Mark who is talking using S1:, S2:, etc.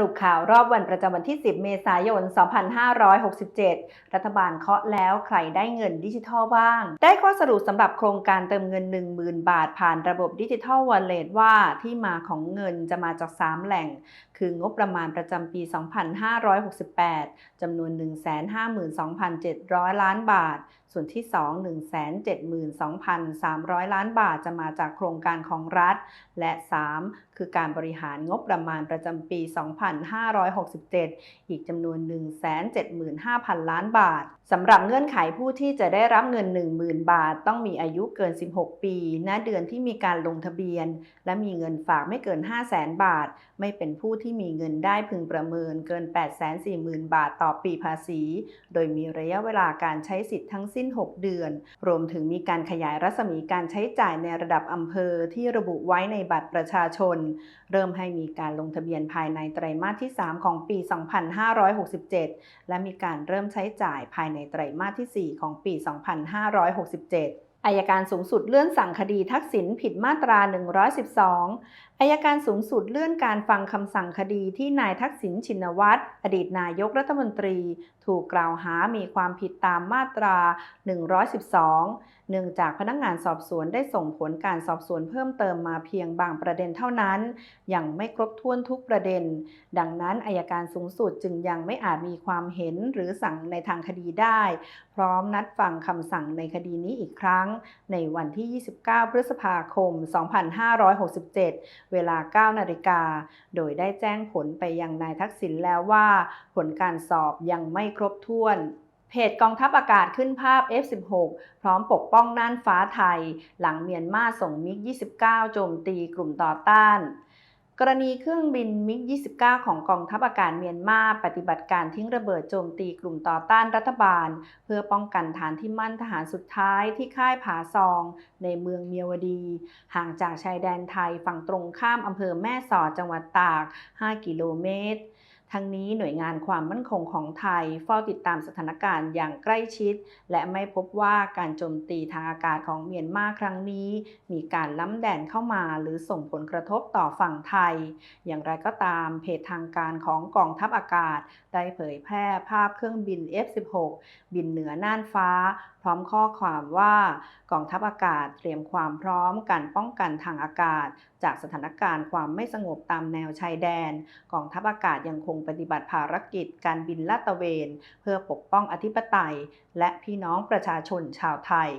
S1: รุปข่าวรอบวันประจำวันที่ 10 เมษายน 2567 รัฐบาลเคาะแล้วใครได้เงินดิจิทัลบ้าง ได้ข้อสรุปสำหรับโครงการเติมเงิน 10,000 บาท ผ่านระบบดิจิทัลวอลเล็ตว่าที่มาของเงินจะมาจาก 3 แหล่ง คืองบประมาณประจำปี 2568 จำนวน 152,700 ล้านบาท ส่วนที่ 2 172,300 ล้านบาทจะมาจากโครงการของรัฐ และ 3 คือการบริหารงบประมาณประจำปี 2 2567 อีกจำนวน 175,000 ล้านบาทสำหรับเงื่อนไขผู้ที่จะได้รับเงิน 10,000 บาท ต้องมีอายุเกิน 16 ปี ณ เดือนที่มีการลงทะเบียน และมีเงินฝากไม่เกิน 500,000 บาท ไม่เป็นผู้ที่มีเงินได้พึงประเมินเกิน 840,000 บาทต่อปีภาษี โดยมีระยะเวลาการใช้สิทธิ์ทั้งสิ้น 6 เดือน รวมถึงมีการขยายรัศมีการใช้จ่ายในระดับอำเภอที่ระบุไว้ในบัตรประชาชน เริ่มให้มีการลงทะเบียนภายในไตรรมาสที่ 3 ของปี 2567 และมีการเริ่มใช้จ่ายภายในไตรมาสที่ 4 ของปี 2567 อายการสูงสุดเลื่อนสั่งคดีทักษิณผิดมาตรา 112 อายการสูงสุดเลื่อนการฟังคำสั่งคดีที่นายทักษิณชินวัตร อดีตนายกรัฐมนตรี ถูกกล่าวหามีความผิดตามมาตรา 112 เนื่องจากพนักงานสอบสวนได้ส่งผลการสอบสวนเพิ่มเติมมาเพียงบางประเด็นเท่านั้น ยังไม่ครบถ้วนทุกประเด็น ดังนั้นอายการสูงสุดจึงยังไม่อาจมีความเห็นหรือสั่งในทางคดีได้ พร้อมนัดฟังคำสั่งในคดีนี้อีกครั้งในวันที่ 29 พฤษภาคม 2567 เวลา 9 นาฬิกา โดยได้แจ้งผลไปยังนายทักษิณแล้วว่า ผลการสอบยังไม่ครบถ้วนเพจกองทัพอากาศขึ้นภาพ F16 พร้อมปกป้องน่านฟ้าไทย หลังเมียนมาส่งมิก 29 โจมตีกลุ่มต่อต้าน กรณีเครื่องบินมิก 29 ของกองทัพอากาศเมียนมาปฏิบัติการทิ้งระเบิดโจมตีกลุ่มต่อต้านรัฐบาล เพื่อป้องกันฐานที่มั่นทหารสุดท้ายที่ค่ายผาซอง ในเมืองเมียวดี ห่างจากชายแดนไทยฝั่งตรงข้ามอำเภอแม่สอดจังหวัดตาก 5 กิโลเมตร ทั้งนี้หน่วยงานความมั่นคงของไทยเฝ้าติดตามสถานการณ์อย่างใกล้ชิด และไม่พบว่าการโจมตีทางอากาศของเมียนมาครั้งนี้ มีการล้ำแดนเข้ามาหรือส่งผลกระทบต่อฝั่งไทย อย่างไรก็ตามเพจทางการของกองทัพอากาศ ได้เผยแพร่ภาพเครื่องบิน F16 บินเหนือน่านฟ้า พร้อมข้อความว่ากองทัพอากาศเตรียมความพร้อมการป้องกันทางอากาศ จากสถานการณ์ความไม่สงบตามแนวชายแดน กองทัพอากาศยังคงปฏิบัติภารกิจการบินลาดตระเวน เพื่อปกป้องอธิปไตย และพี่น้องประชาชนชาวไทย